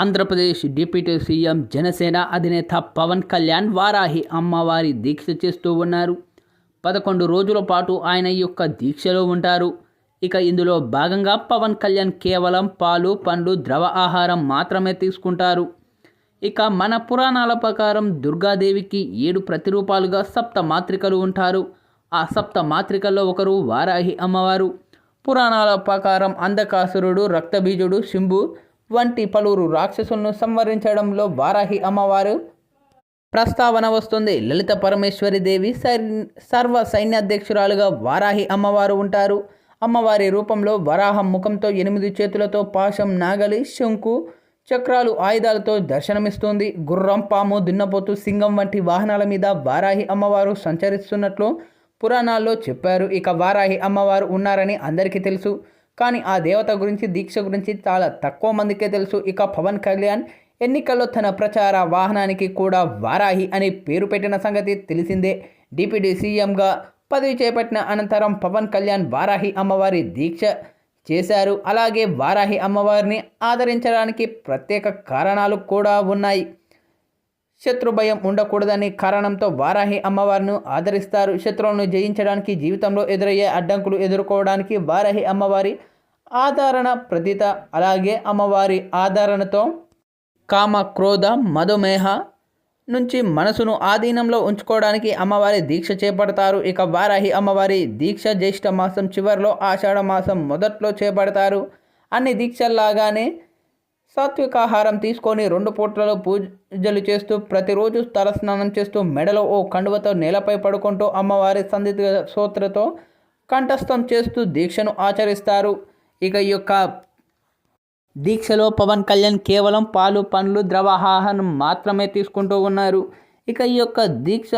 Andhra Pradesh deputy CM Janasena అధినేత పవన్ కళ్యాణ్ వారాహి అమ్మవారి దీక్ష చేస్తూ ఉన్నారు. పదకొండు రోజుల పాటు ఆయన యొక్క దీక్షలో ఉంటారు. ఇక ఇందులో భాగంగా పవన్ కళ్యాణ్ కేవలం పాలు పండ్లు ద్రవ ఆహారం మాత్రమే తీసుకుంటారు. ఇక మన పురాణాల ప్రకారం దుర్గాదేవికి ఏడు ప్రతిరూపాలుగా సప్త మాత్రికలు ఉంటారు. ఆ సప్త మాత్రికల్లో ఒకరు వారాహి అమ్మవారు. పురాణాల ప్రకారం అంధకాసురుడు రక్తబీజుడు శింభు వంటి పలువురు రాక్షసులను సంవరించడంలో వారాహి అమ్మవారు ప్రస్తావన వస్తుంది. లలిత పరమేశ్వరి దేవి సర్వ సైన్యాధ్యక్షురాలుగా వారాహి అమ్మవారు ఉంటారు. అమ్మవారి రూపంలో వరాహం ముఖంతో ఎనిమిది చేతులతో పాశం నాగలి శంకు చక్రాలు ఆయుధాలతో దర్శనమిస్తుంది. గుర్రం పాము దున్నపోతు సింగం వంటి వాహనాల మీద వారాహి అమ్మవారు సంచరిస్తున్నట్లు పురాణాల్లో చెప్పారు. ఇక వారాహి అమ్మవారు ఉన్నారని అందరికీ తెలుసు. కానీ ఆ దేవత గురించి దీక్ష గురించి చాలా తక్కువ మందికే తెలుసు. ఇక పవన్ కళ్యాణ్ ఎన్నికల్లో తన ప్రచార వాహనానికి కూడా వారాహి అని పేరు పెట్టిన సంగతి తెలిసిందే. డిప్యూటీ సీఎంగా పదవి చేపట్టిన అనంతరం పవన్ కళ్యాణ్ వారాహి అమ్మవారి దీక్ష చేశారు. అలాగే వారాహి అమ్మవారిని ఆదరించడానికి ప్రత్యేక కారణాలు కూడా ఉన్నాయి. శత్రు భయం ఉండకూడదని కారణంతో వారాహి అమ్మవారిని ఆదరిస్తారు. శత్రువులను జయించడానికి జీవితంలో ఎదురయ్యే అడ్డంకులు ఎదుర్కోవడానికి వారాహి అమ్మవారి ఆదరణ ప్రతిత. అలాగే అమ్మవారి ఆదరణతో కామ క్రోధ మధుమేహ నుంచి మనసును ఆధీనంలో ఉంచుకోవడానికి అమ్మవారి దీక్ష చేపడతారు. ఇక వారాహి అమ్మవారి దీక్ష జ్యేష్ఠ మాసం చివరిలో ఆషాఢ మాసం మొదట్లో చేపడతారు. అన్ని దీక్షల్లాగానే సాత్విక ఆహారం తీసుకొని రెండు పూట్లలో పూజలు చేస్తూ ప్రతిరోజు తలస్నానం చేస్తూ మెడలో ఓ కండువతో నేలపై పడుకుంటూ అమ్మవారి సంధిత సూత్రతో కంఠస్థం చేస్తూ దీక్షను ఆచరిస్తారు. ఇక ఈ యొక్క దీక్షలో పవన్ కళ్యాణ్ కేవలం పాలు పండ్లు ద్రవాహారం మాత్రమే తీసుకుంటూ ఉన్నారు. ఇక ఈ యొక్క దీక్ష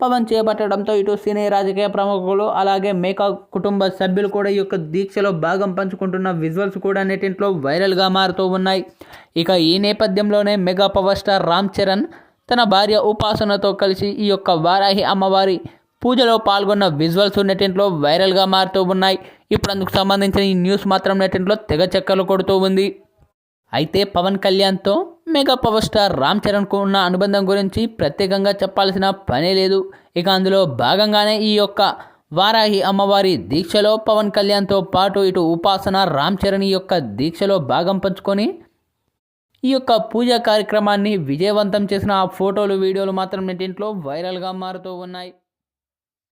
పవన్ చేపట్టడంతో ఇటు సినీ రాజకీయ ప్రముఖులు అలాగే మేకా కుటుంబ సభ్యులు కూడా ఈ యొక్క దీక్షలో భాగం పంచుకుంటున్న విజువల్స్ కూడా నెటింట్లో వైరల్గా మారుతూ ఉన్నాయి. ఇక ఈ నేపథ్యంలోనే mega power star Ram Charan తన భార్య ఉపాసనతో కలిసి ఈ యొక్క వారాహి అమ్మవారి పూజలో పాల్గొన్న విజువల్స్ నెటింట్లో వైరల్గా మారుతూ ఉన్నాయి. ఇప్పుడు అందుకు సంబంధించిన ఈ న్యూస్ మాత్రం నెటింట్లో తెగ చెక్కలు కొడుతూ ఉంది. అయితే పవన్ కళ్యాణ్తో మెగా పవర్ స్టార్ రామ్ చరణ్కు ఉన్న అనుబంధం గురించి ప్రత్యేకంగా చెప్పాల్సిన పనే లేదు. ఇక అందులో భాగంగానే ఈ యొక్క వారాహి అమ్మవారి దీక్షలో పవన్ కళ్యాణ్తో పాటు ఇటు ఉపాసన రామ్ చరణ్ యొక్క దీక్షలో భాగం పంచుకొని ఈ యొక్క పూజా కార్యక్రమాన్ని విజయవంతం చేసిన ఆ ఫోటోలు వీడియోలు మాత్రం నెట్టింట్లో వైరల్గా మారుతూ ఉన్నాయి.